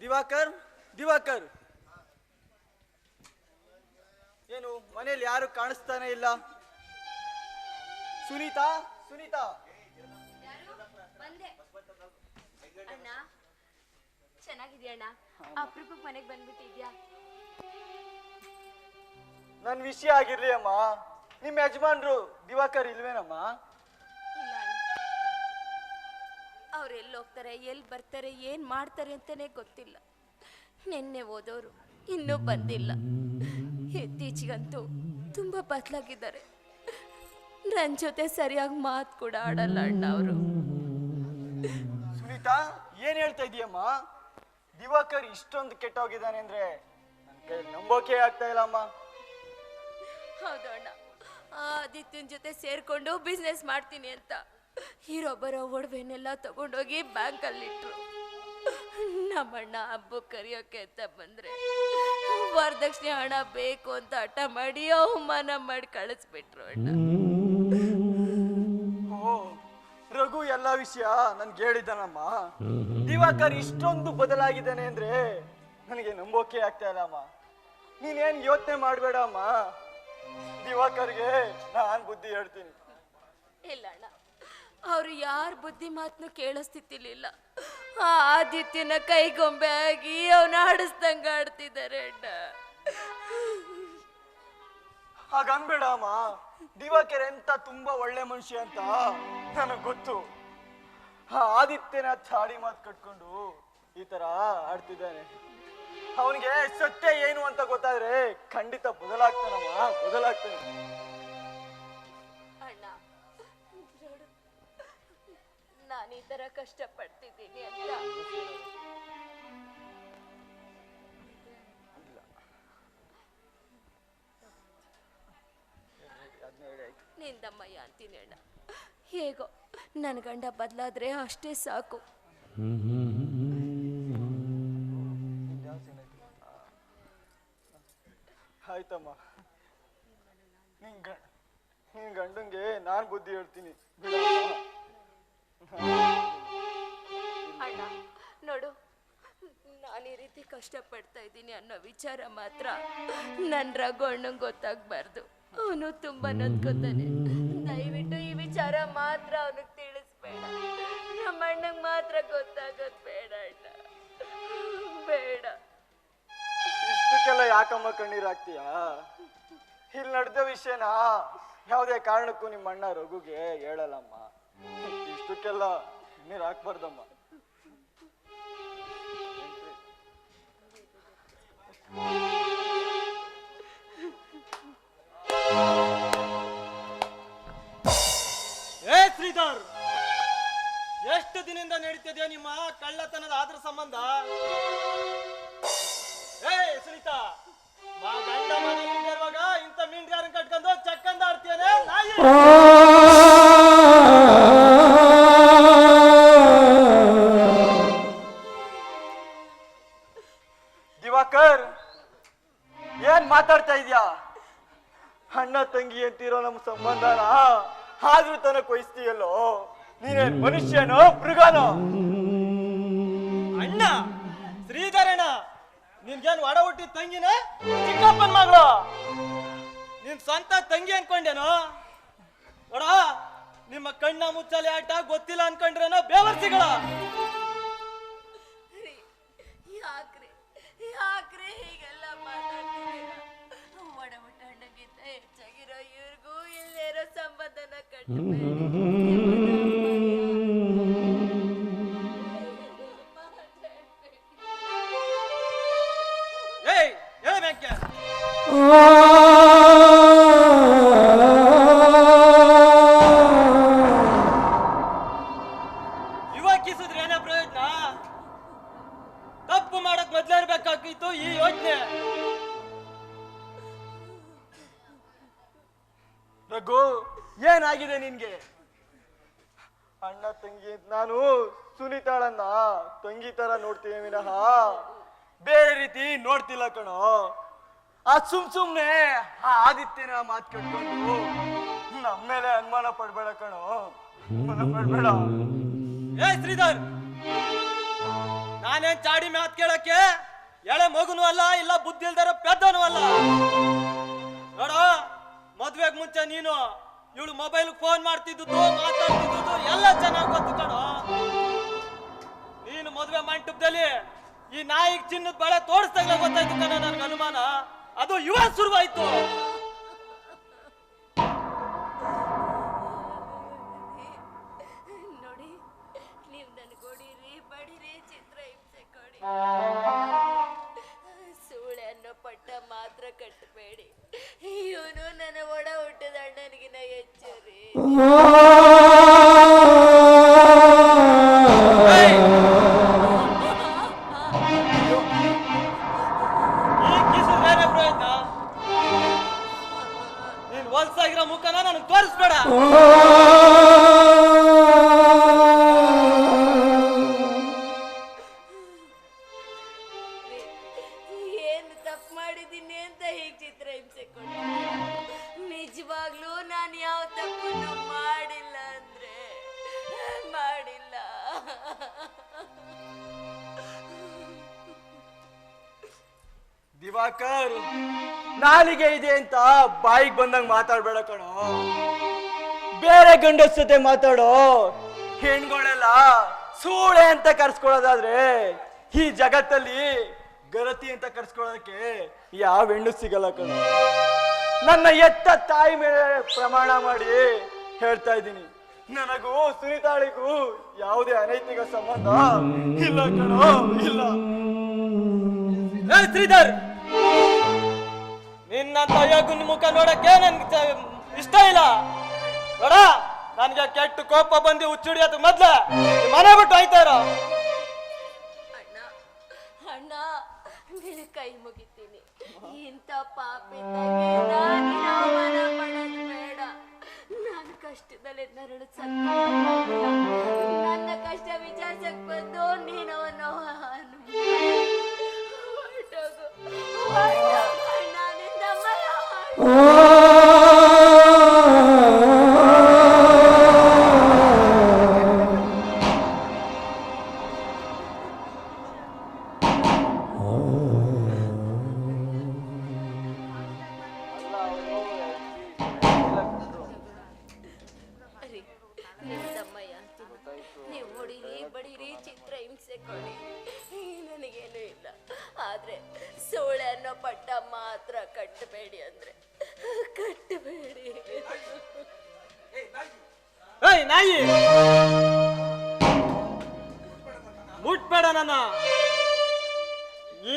ದಿವಾಕರ್ ದಿವಾಕರ್. ಏನು ಮನೆಯಲ್ಲಿ ಯಾರು ಕಾಣಿಸ್ತಾನೆ ಇಲ್ಲ? ಸುನೀತಾ ಸುನೀತಾ. ನನ್ ಅಣ್ಣ? ಅಪರೂಪಕ್ಕೆ ಮನೆಗೆ ಬಂದ್ಬಿಟ್ಟಿದ್ಯಾ? ನನ್ನ ವಿಷಯ ಆಗಿರ್ಲಿ ಅಮ್ಮ. ನಿಮ್ ಯಜಮಾನ್ರು ದಿವಾಕರ್ ಇಲ್ವೇನಮ್ಮ? ಹೋಗ್ತಾರೆ ಎಲ್ಲಿ ಬರ್ತಾರೆ ಏನು ಮಾಡ್ತಾರೆ ಅಂತಾನೆ ಗೊತ್ತಿಲ್ಲ. ನಿನ್ನೆ ಓದೋರು ಇನ್ನೂ ಬಂದಿಲ್ಲ. ಇತ್ತೀಚೆಗಂತೂ ತುಂಬ ಬದಲಾಗಿದ್ದಾರೆ. ನನ್ನ ಜೊತೆ ಸರಿಯಾಗಿ ಮಾತು ಕೂಡ ಆಡಲ್ಲ ಅಣ್ಣ ಅವರು. ಸುನೀತಾ ಏನ್ ಹೇಳ್ತಾ ಇದೀಯಮ್ಮ? ದಿವಾಕರ್ ಇಷ್ಟೊಂದು ಕೆಟ್ಟೋಗಿದ್ದಾನೆ ಅಂದ್ರೆ ನಂಬೋಕೆ ಆಗ್ತಾ ಇಲ್ಲ ಅಮ್ಮ ಹೌದು ಅಣ್ಣ. ಆದಿತ್ಯನ ಜೊತೆ ಸೇರ್ಕೊಂಡು ಬಿಸ್ನೆಸ್ ಮಾಡ್ತೀನಿ ಅಂತ. ಇರೋ ಬರೋ ಒಡವೆನೆಲ್ಲ ತಗೊಂಡೋಗಿ ಬ್ಯಾಂಕಲ್ಲಿಟ್ರು. ನಮ್ಮಣ್ಣ ಹಬ್ಬಕ್ಕೆ ಕರೆಯೋಕೆ ಅಂತ ಬಂದ್ರೆ ವರದಕ್ಷಿಣೆ ಹಣ ಬೇಕು ಅಂತ ಹಠ ಮಾಡಿ ಅವಮಾನ ಮಾಡಿ ಕಳಿಸ್ಬಿಟ್ರು ಅಣ್ಣ. ಓ ರಘು ಎಲ್ಲ ವಿಷಯ ನನ್ಗೆ ಹೇಳಿದ್ದಾನಮ್ಮ. ದಿವಾಕರ್ ಇಷ್ಟೊಂದು ಬದಲಾಗಿದ್ದಾನೆ ಅಂದ್ರೆ ನನಗೆ ನಂಬೋಕೆ ಆಗ್ತಾ ಇಲ್ಲಮ್ಮ. ನೀನೇನ್ ಯೋಚನೆ ಮಾಡಬೇಡ ಅಮ್ಮ ದಿವಾಕರ್ಗೆ ನಾನ್ ಬುದ್ಧಿ ಹೇಳ್ತೀನಿ. ಇಲ್ಲ ಅಣ್ಣ. ಅವ್ರು ಯಾರ ಬುದ್ಧಿ ಮಾತನ್ನು ಕೇಳೋ ಆ ಆದಿತ್ಯನ ಕೈಗೊಂಬೆ ಆಗಿ ಅವನ ಆಡಿಸ್ದಂಗ ಆಡ್ತಿದ್ದಾರೆ ಅಣ್ಣ. ಹಾಗನ್ಬೇಡ ಅಮ್ಮ ದಿವಾಕರ್ ಎಂತ ತುಂಬಾ ಒಳ್ಳೆ ಮನುಷ್ಯ ಅಂತ ನನಗ್ ಗೊತ್ತು. ಆ ಆದಿತ್ಯನ ಚಾಡಿ ಮಾತು ಕಟ್ಕೊಂಡು ಈ ತರ ಆಡ್ತಿದ್ದಾನೆ. ಅವನಿಗೆ ಸತ್ಯ ಏನು ಅಂತ ಗೊತ್ತಾದ್ರೆ ಖಂಡಿತ ಬದಲಾಗ್ತಾನಮ್ಮ, ಬದಲಾಗ್ತಾನೆ. ಕಷ್ಟಪಡ್ತಿದ್ದೀನಿ ಅಂತ. ನಿಂದಮ್ಮಯ್ಯ ಅಂತೀನಿ ಅಣ್ಣ. ಹೇಗೋ ನನ್ನ ಗಂಡ ಬದಲಾದ್ರೆ ಅಷ್ಟೇ ಸಾಕು. ಆಯ್ತಮ್ಮ. ನಿನ್ ನಿನ್ ಗಂಡಂಗೆ ನಾನ್ ಬುದ್ಧಿ ಹೇಳ್ತೀನಿ. ನೋಡು, ನಾನು ಈ ರೀತಿ ಕಷ್ಟಪಡ್ತಾ ಇದ್ದೀನಿ ಅನ್ನೋ ವಿಚಾರ ಮಾತ್ರ ನನ್ನ ರಘು ಅಣ್ಣಂಗೆ ಗೊತ್ತಾಗ್ಬಾರ್ದು. ಅವನು ತುಂಬ ನೊಂದ್ಕೋತಾನೆ. ದಯವಿಟ್ಟು ಈ ವಿಚಾರ ಮಾತ್ರ ಅವನಿಗೆ ತಿಳಿಸ್ಬೇಡ. ನಮ್ಮ ಅಣ್ಣಂಗೆ ಮಾತ್ರ ಗೊತ್ತಾಗೋದು ಬೇಡ ಅಣ್ಣ. ಬೇಡ. ಇಷ್ಟಕ್ಕೆಲ್ಲ ಯಾಕಮ್ಮ ಕಣ್ಣೀರ್ ಹಾಕ್ತೀಯಾ? ಇಲ್ಲಿ ನಡೆದ ವಿಷಯನ? ಯಾವುದೇ ಕಾರಣಕ್ಕೂ ನಿಮ್ಮ ಅಣ್ಣ ರಘುಗೆ ಹೇಳಲ್ಲಮ್ಮ. ಇಷ್ಟಕ್ಕೆಲ್ಲ ನೀರು ಹಾಕ್ಬಾರ್ದಮ್ಮ. ಏ ಶ್ರೀಧರ್, ಎಷ್ಟು ದಿನದಿಂದ ನಡೀತಿದೆಯೋ ನಿಮ್ಮ ಕಳ್ಳತನದ ಆದ್ರ ಸಂಬಂಧ? ಏ ಸುನೀತಾ ಗಂಡ ಮನೆಯಲ್ಲಿ ಇರುವಾಗ ಇಂಥ ಮೀನ್ ಯಾರನ್ನ ಕಟ್ಕೊಂಡು ಚಕ್ಕಂದ ಆಡ್ತೀಯನೆ? ನಾಯಿ? ಸಂಬಂಧನ ಆದ್ರೂ ತನಕ ಕೊಯ್ಸ್ತೀಯಲ್ಲೋ ನೀನೇನ್ ಮನುಷ್ಯನೋ ಮೃಗನೋ? ಅಣ್ಣ ಶ್ರೀಧರಣ ನಿನ್ಗೇನ್ ಒಡ ಹುಟ್ಟಿ ತಂಗಿನ? ಚಿಕ್ಕಪ್ಪನ ಮಗಳು? ನಿನ್ ಸ್ವಂತ ತಂಗಿ ಅನ್ಕೊಂಡೇನೋ? ನೋಡ ನಿಮ್ಮ ಕಣ್ಣ ಮುಚ್ಚಲಿ ಆಟ ಗೊತ್ತಿಲ್ಲ ಅನ್ಕೊಂಡ್ರೇನೋ ಬೇವರ್ಸಿಗಳ? ಸಂಬಂಧನ ಕಟ್ಟಬೇಡಿ ಅಣ್ಣ ತಂಗಿ, ನಾನು ಸುನೀತಾಳನ್ನ ತಂಗಿ ತರ ನೋಡ್ತೀನಿ ವಿನಃ. ಬೇರೆ ರೀತಿ ನೋಡ್ತಿಲ್ಲ ಕಣೋ. ಆ ಸುಮ್ ಸುಮ್ನೆ ಆ ಆದಿತ್ಯನ ಮಾತು ಕೇಳ್ಕೊಂಡು ನಮ್ಮ ಮೇಲೆ ಅನುಮಾನ ಪಡ್ಬೇಡ ಕಣೋ. ಅನುಮಾನ ಪಡ್ಬೇಡ. ಏ ಶ್ರೀಧರ್, ನಾನೇನ್ ಚಾಡಿ ಮಾತ್ ಕೇಳಕ್ಕೆ ಎಳೆ ಮಗುನು ಅಲ್ಲ, ಇಲ್ಲ ಬುದ್ಧಿ ಇಲ್ದಾರ ಪೆದ್ದನು ಅಲ್ಲ. ನೋಡ, ಮದ್ವೆಗ್ ಮುಂಚೆ ನೀನು ಇವಳು ಮೊಬೈಲ್ ಫೋನ್ ಮಾಡ್ತಿದ್ದು ಮಾತಾಡ್ತಿದ್ದು ಎಲ್ಲ ಚೆನ್ನಾಗಿ ಗೊತ್ತು ಕಣ. ನೀನು ಮದುವೆ ಮಂಟಪದಲ್ಲಿ ಈ ನಾಯಿಗೆ ಚಿನ್ನದ ಬಳೆ ತೋರಿಸ್ದಾಗ್ಲೇ ಗೊತ್ತಾಯ್ತು ಕಣ ನನ್ಗೆ ಅನುಮಾನ. ಅದು ಯುವ ಶುರುವಾಯ್ತು. ನೋಡಿ ನನ್ ಕೊಡಿರಿ ಬಡಿರಿ ಚಿತ್ರ ಕೊಡಿ. ಅನ್ನೋ ಪಟ್ಟ ಮಾತ್ರ ಕಟ್ಟಬೇಡಿ ಇವನು ನನ್ನ ಅಣ್ಣನಿಗಿನ ಚಿತ್ರ ಹಿಂಸೆ ನಿಜವಾಗ್ಲೂ ನಾನು ಯಾವ ತಪ್ಪನ್ನು ಮಾಡಿಲ್ಲ ಅಂದ್ರೆ ಮಾಡಿಲ್ಲ. ದಿವಾಕರ್, ನಾಲಿಗೆ ಇದೆ ಅಂತ ಬಾಯಿಗೆ ಬಂದಂಗ ಮಾತಾಡ್ಬೇಡ ಕಣೋ. ಬೇರೆ ಗಂಡಸ್ ಜೊತೆ ಮಾತಾಡೋ ಹೆಣ್ಗಳೆಲ್ಲ ಸೂಳೆ ಅಂತ ಕರ್ಸ್ಕೊಳ್ಳೋದಾದ್ರೆ ಈ ಜಗತ್ತಲ್ಲಿ ಗರತಿ ಅಂತ ಕರ್ಸ್ಕೊಳ್ಳೋದಕ್ಕೆ ಯಾವ ಹೆಣ್ಣು ಸಿಗಲ್ಲ ಕಣ. ನನ್ನ ಎತ್ತ ತಾಯಿ ಮೇಲೆ ಪ್ರಮಾಣ ಮಾಡಿ ಹೇಳ್ತಾ ಇದ್ದೀನಿ. ನನಗೂ ಸುನಿತಾಳಿಗೂ ಯಾವುದೇ ಅನೈತಿಕ ಸಂಬಂಧ ಇಲ್ಲ ಕಣೋ, ಇಲ್ಲ. ಶ್ರೀಧರ್! ನಿನ್ನ ತಾಯಿಯಾಗುನ್ ಮುಖ ನೋಡಕ್ಕೆ ನನ್ಗೆ ಇಷ್ಟ ಇಲ್ಲ. ನೋಡ, ನನ್ಗೆ ಕೆಟ್ಟ ಕೋಪ ಬಂದು ಹುಚ್ಚುಡಿಯೋದು ಮೊದ್ಲ. ಈ ಮನೆ ಬಿಟ್ಟು ಆಯ್ತಾರ ಅಣ್ಣ ಅಣ್ಣ. ನಿನ್ನ ಕೈ ಮುಗಿತೀನಿ ಇಂಥ ಪಾಪಿ ಅವಮಾನ ಮಾಡೋದು ಬೇಡ. ನಾನು ಕಷ್ಟದಲ್ಲಿ ನರಳು ಸತ್ತ ನನ್ನ ಕಷ್ಟ ವಿಚಾರಿಸಕ್ ಬಂದು ನೀನು ಅವನು ಹೊರಟೋಗು. ಹೊರ್ಟೋಗು. ಅಣ್ಣ, ನಿನ್ನ ನಾಯಿ ಮುಟ್ಬೇಡ ನನ್ನ.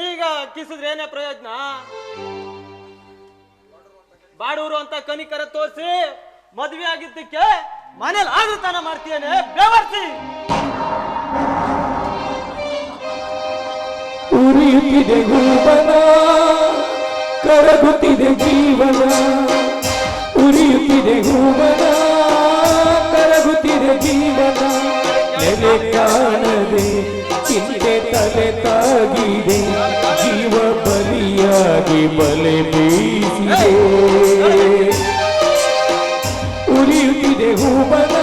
ಈಗ ಕಿಸಿದ್ರೆ ಏನೇ ಪ್ರಯೋಜನ? ಬಾಡೂರು ಅಂತ ಕನಿಕರ ತೋರಿಸಿ ಮದ್ವೆ ಆಗಿದ್ದಕ್ಕೆ ಮನೇಲಿ ಆಗುತ್ತಾನ ಮಾಡ್ತೀಯೇನೆ? ಬೆವರ್ಸಿ. ಉರಿಯುತ್ತಿದೆ ಗುಲ್ಬನ ಕರಗುತ್ತಿದೆ ಜೀವನ. ಉರಿಯುತ್ತಿದೆ ಕರಗುತ್ತಿದೆ ಜೀವನ ನೆಲೆ ಕಾಣದೆ, ಚಿಂತೆ ತಲೆ ತಾಗಿದೆ, ಜೀವ ಬಲಿಯಾಗಿ ಬಲೆ ಬೀಸಿದೆ. ಉರಿಯುತ್ತಿದೆ ಹೂವನ,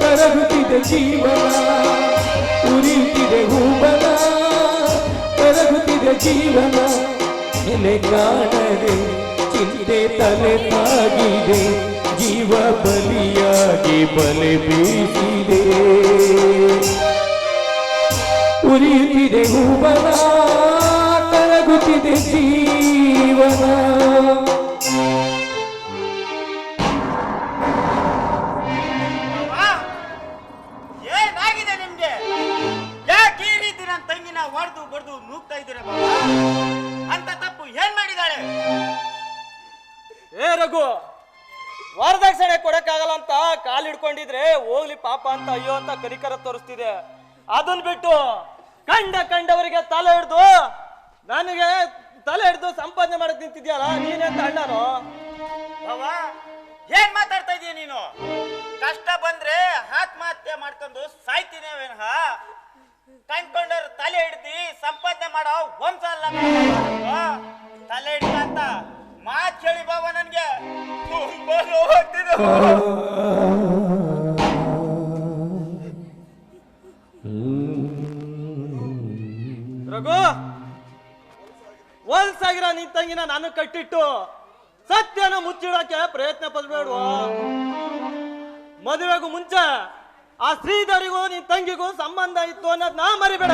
ಕರಗುತ್ತಿದೆ ಜೀವನ. ಉರಿಯುತ್ತಿದೆ ಹೂವನ, ಕರಗುತ್ತಿದೆ ಜೀವನ. ನೆಲೆ ಕಾಣದೆ, ಚಿಂತೆ ತಲೆ ತಾಗಿದೆ, ಜೀವ ಬಲಿಯಾಗಿ ಬಲೆ ಬೀಸಿದೆ. ಉರಿಯುತ್ತಿದೆ ಹೂವನ ಕರಗುತ್ತಿದೆ ಜೀವನ. ಏನಾಗಿದೆ ನಿಮ್ಗೆ? ಯಾಕೆ ಈ ರೀತಿ ನನ್ನ ತಂಗಿನ ಹೊಡೆದು ಬಡ್ದು ನೂಗ್ತಾ ಇದ್ದೀರ ಅಂತ ತಪ್ಪು ಏನ್ ಮಾಡಿದಾಳೆ? ಏ ರಘು ವರದಕ್ಷಿಣೆ ಕೊಡಕ್ಕಾಗಲ್ಲ ಅಂತ ಕಾಲ್ ಹಿಡ್ಕೊಂಡಿದ್ರೆ, ಹೋಗ್ಲಿ ಪಾಪ ಅಂತ ಅಯ್ಯೋ ಅಂತ ಕರಿಕರ ತೋರಿಸ್ತಿದೆ. ಅದನ್ ಬಿಟ್ಟು ಕಂಡ ಕಂಡವರಿಗೆ ತಲೆ ಹಿಡ್ದು, ನನಗೆ ತಲೆ ಹಿಡ್ದು ಸಂಪಾದನೆ ಮಾಡಕ್ ನಿಂತಿದ್ಯಲ್ಲ, ನೀನೆಂತ ಅಣ್ಣನು? ಏನ್ ಮಾತಾಡ್ತಾ ಇದೀಯ ನೀನು? ಕಷ್ಟ ಬಂದ್ರೆ ಆತ್ಮಹತ್ಯೆ ಮಾಡ್ಕೊಂಡು ಸಾಯ್ತೀನಿ ವಿನಃ ಕಂಡ್ಕೊಂಡವ್ರು ತಲೆ ಹಿಡ್ದಿ ಸಂಪಾದನೆ ಮಾಡೋ ಒಂದ್ಸಲ. ತಲೆ ಹಿಡಿದ ಅಂತ. ಮಾತ್ ಕೇಳಿ ಬಾಬಾ ನನ್ಗೆ. ತುಂಬಾ. ರಘು ವಲ್ಸಾಗಿರೋ ನಿನ್ ತಂಗಿನ ನಾನು ಕಟ್ಟಿಟ್ಟು ಸತ್ಯನ ಮುಚ್ಚಿಡೋಕೆ ಪ್ರಯತ್ನ ಪಡ್ಬೇಡುವ? ಮದುವೆಗೂ ಮುಂಚೆ ಆ ಶ್ರೀಧರಿಗೂ ನಿನ್ ತಂಗಿಗೂ ಸಂಬಂಧ ಇತ್ತು ಅನ್ನೋದ್ ನಾ ಮರಿಬೇಡ.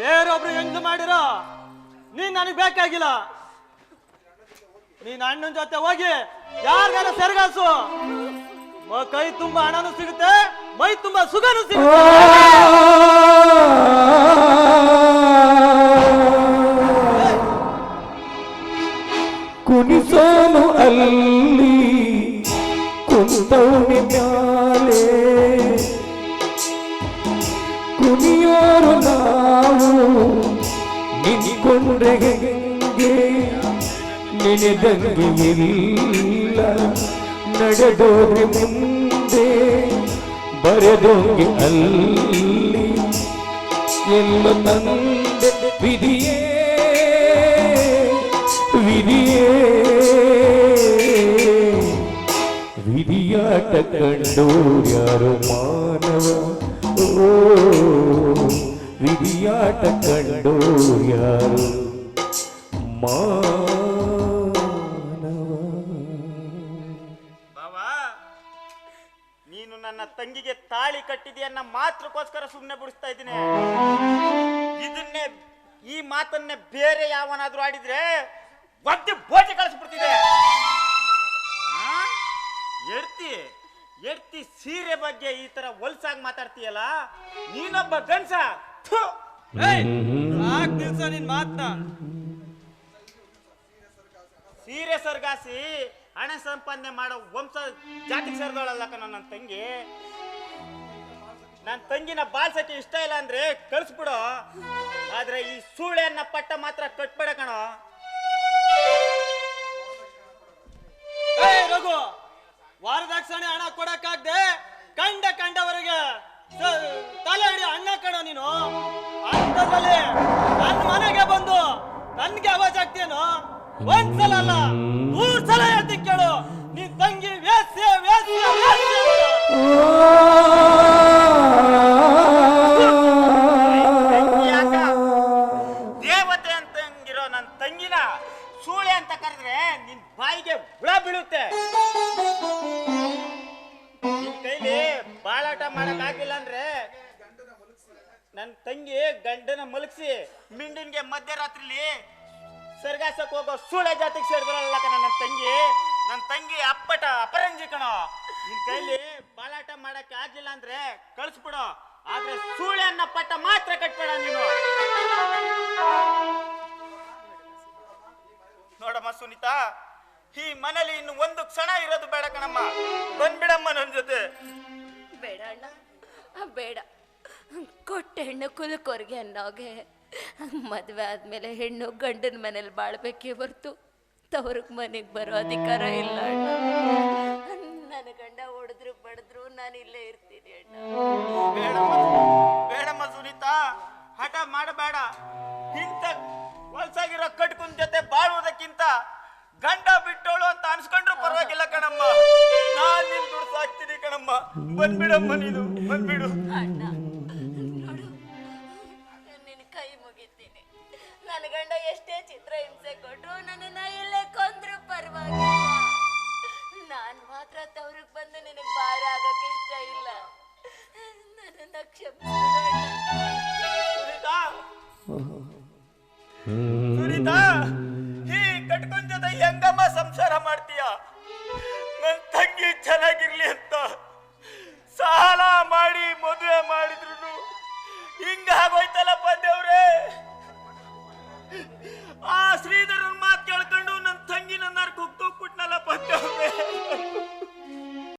ಬೇರೊಬ್ರು ಹೆಂಗ್ ಮಾಡಿರೋ, ನೀನ್ ನನಗ್ ಬೇಕಾಗಿಲ್ಲ. ನೀನ್ ಅಣ್ಣನ ಜೊತೆ ಹೋಗಿ ಯಾರ್ಗಾರ ಸೆರಗಾಸು. ಕೈ ತುಂಬಾ ಹಣನೂ ಸಿಗುತ್ತೆ, ಮೈ ತುಂಬಾ ಸುಗನು ಸಿಗುತ್ತೆ. ಕುಣಿಸೋನು ಅಲ್ಲಿ. ಕುಂತವನಿ ಮ್ಯಾಲೆ ಕುಣಿಯೋರು ನಾವು ನಿಂತ್ಕೊಂಡ್ರೆ ಹೆಂಗೆ ನೆನೆದಂಗೆ ಇಲ್ಲ ನಡೆದೋದ್ರೆ ಮುಂದೆ ಬರೆದೋಂಗೆ ಅಲ್ಲಿ ಎಲ್ಲ ತಂದೆ ವಿಧಿಯೇ ವಿಧಿಯೇ ವಿಧಿಯಾಟ ಯಾರು ಮಾನವ? ಓ, ವಿಧಿಯಾಟ ಯಾರು ಮಾನವ? ಬಾವ, ನೀನು ನನ್ನ ತಂಗಿಗೆ ತಾಳಿ ಕಟ್ಟಿದೆಯನ್ನ ಮಾತ್ರಕ್ಕೋಸ್ಕರ ಸುಮ್ಮನೆ ಬಿಡಿಸ್ತಾ ಇದ್ದೀನಿ. ಇದನ್ನೇ, ಈ ಮಾತನ್ನೇ ಬೇರೆ ಯಾವನಾದ್ರೂ ಆಡಿದ್ರೆ ಒದ್ದೆ ಸೀರೆ ಬಗ್ಗೆ ಈ ತರ ಹೊಲ್ಸಾಗಿ ಮಾತಾಡ್ತೀಯಲ್ಲ? ನೀನೊಬ್ಬ ಗಂಡ್ಸ. ಥು! ಸಾಕ್ ನಿನ್ ಮಾತ್ನ. ಸೀರೆ ಸರ್ಗಾಸಿ ಹಣ ಸಂಪಾದನೆ ಮಾಡೋ ವಂಶ ಜಾತಿ ಸೇರಿದವಳಲ್ಲ ಕಣ ನನ್ನ ತಂಗಿ. ನನ್ನ ತಂಗಿನ ಬಾಳ್ಸಕ್ಕೆ ಇಷ್ಟ ಇಲ್ಲ ಅಂದ್ರೆ ಕಳಿಸ್ಬಿಡು. ಆದ್ರೆ ಈ ಸೂಳೆಯನ್ನ ಪಟ್ಟ ಮಾತ್ರ ಕಟ್ಬೇಡ ಕಣೋ. ಅಂತದ್ರಲ್ಲಿ ನನ್ನ ಮನೆಗೆ ಬಂದು ನನ್ಗೆ ಅವಾಜ್ ಆಗ್ತೀಯೇನೋ ಒಂದ್ಸಲ ಅಲ್ಲ ಮೂರ್ ಸಲ ಹೇಳ್ತೀನಿ ಕೇಳು. ನಿನ್ ತಂಗಿ ವ್ಯಾಸ್ಯ ವ್ಯಾಸ್ಯ ವ್ಯಾಸ್ಯ ಯಾಕ? ದೇವತೆ ಅಂತಂಗಿರೋ ನನ್ನ ತಂಗಿನ ಸೂಳೆ ಅಂತ ಕರೆದ್ರೆ ನಿನ್ ಬಾಯಿಗೆ ಹುಳ ಬೀಳುತ್ತೆ. ನಿನ್ ಕೈಲಿ ಬಾಳಾಟ ಮಾಡಕ್ ಆಗಿಲ್ಲ ಅಂದ್ರೆ ನನ್ನ ತಂಗಿ ಗಂಡನ ಮಲಗಿಸಿ ಮಿಂಡಿನ್ಗೆ ಮಧ್ಯರಾತ್ರಿಲಿ ಸರ್ಗಾಸಕ್ ಹೋಗೋ ಸೂಳೆ ಜಾತಿಗೆ ಸೇರಿದ್ರಲ್ಲ ಕಣ ನನ್ನ ತಂಗಿ. ನನ್ನ ತಂಗಿ ಅಪ್ಪಟ ಅಪರಂಜಿ ಕಣೋ. ನಿನ್ ಕೈಲಿ ಬಾಲಾಟ ಮಾಡಕ್ ಆಗಿಲ್ಲ ಅಂದ್ರೆ ಕಳಿಸ್ಬಿಡು. ಆದ್ರೆ ಸೂಳೆ ಅನ್ನ ಪಟ್ಟ ಮಾತ್ರ ಕಟ್ಬೇಡ ನೀನು. ನೋಡಮ್ಮ ಸುನೀತಾ, ಈ ಮನೇಲಿ ಇನ್ನು ಒಂದು ಕ್ಷಣ ಇರೋದು ಬೇಡ ಕಣಮ್ಮ. ಬಂದ್ಬಿಡಮ್ಮ ನನ್ನ ಜೊತೆ. ಬೇಡ ಅಣ್ಣ. ಬೇಡ. ಕೊಟ್ಟ ಹೆಣ್ಣು ಕುಲಕೋರ್ಗೆ ಅನ್ನೋಗೆ. ಮದುವೆ ಆದ್ಮೇಲೆ ಹೆಣ್ಣು ಗಂಡನ ಮನೇಲಿ ಬಾಳ್ಬೇಕೇ ಹೊರ್ತು ತವ್ರಿಗೆ ಮನೆಗೆ ಬರೋ ಅಧಿಕಾರ ಇಲ್ಲ ಅಣ್ಣ. ನನ್ನ ಗಂಡ ಹೊಡೆದ್ರು ಬಡಿದ್ರು ನಾನು ಇಲ್ಲೇ ಇರ್ತೀನಿ ಅಣ್ಣ. ಬೇಡಮ್ಮ ಸುನೀತಾ ಹಠ ಮಾಡಬೇಡ. ಇಂಥ ವಲ್ಸಾಗಿರೋ ಕಟ್ಕುನ್ ಜೊತೆ ಬಾಳುವುದಕ್ಕಿಂತ ಗಂಡ ಬಿಟ್ಟೋಳು ಅಂತ ಅನ್ಸ್ಕೊಂಡ್ರು ಪರವಾಗಿಲ್ಲ ಕಣಮ್ಮ. ನಾನ್ ನಿನ್ ದುಡ್ಡು ಸಾಕ್ತೀನಿ ಕಣಮ್ಮ. ಬಂದ್ಬಿಡಮ್ಮ ನೀನು ಬಂದ್ಬಿಡು. ಅಣ್ಣ ಗಂಡ ಎಷ್ಟೇ ಚಿತ್ರ ಹಿಂಸೆ ಕೊಟ್ರು ನನ್ನನ್ನ ಇಲ್ಲೇ ಕೊಂದ್ರು ಪರವಾಗಿ ನಾನ್ ಮಾತ್ರ ತವ್ರಿಗೆ ಬಂದು ನಿನಗೆ ಭಾರ ಆಗಕ್ಕೆ ಇಷ್ಟ ಇಲ್ಲ. ನನ್ನನ್ನ ಸುನೀತಾ, ಈ ಕಟ್ಕೊಂಡ್ ಜೊತೆ ಹೆಂಗಮ್ಮ ಸಂಸಾರ ಮಾಡ್ತೀಯ? ನನ್ ತಂಗಿ ಚೆನ್ನಾಗಿರ್ಲಿ ಅಂತ ಸಾಲ ಮಾಡಿ ಮದುವೆ ಮಾಡಿದ್ರು ಹಿಂಗಾಗೋಯ್ತಲ್ಲಪ್ಪ ದೇವ್ರೆ. ಆ ಶ್ರೀಧರನ್ ಮಾತು ಕೇಳ್ಕೊಂಡು ನನ್ನ ತಂಗಿ ನನ್ನ ಕುಕ್ಕು ಕುಟ್ನಲ್ಲ ಪಕ್ಕ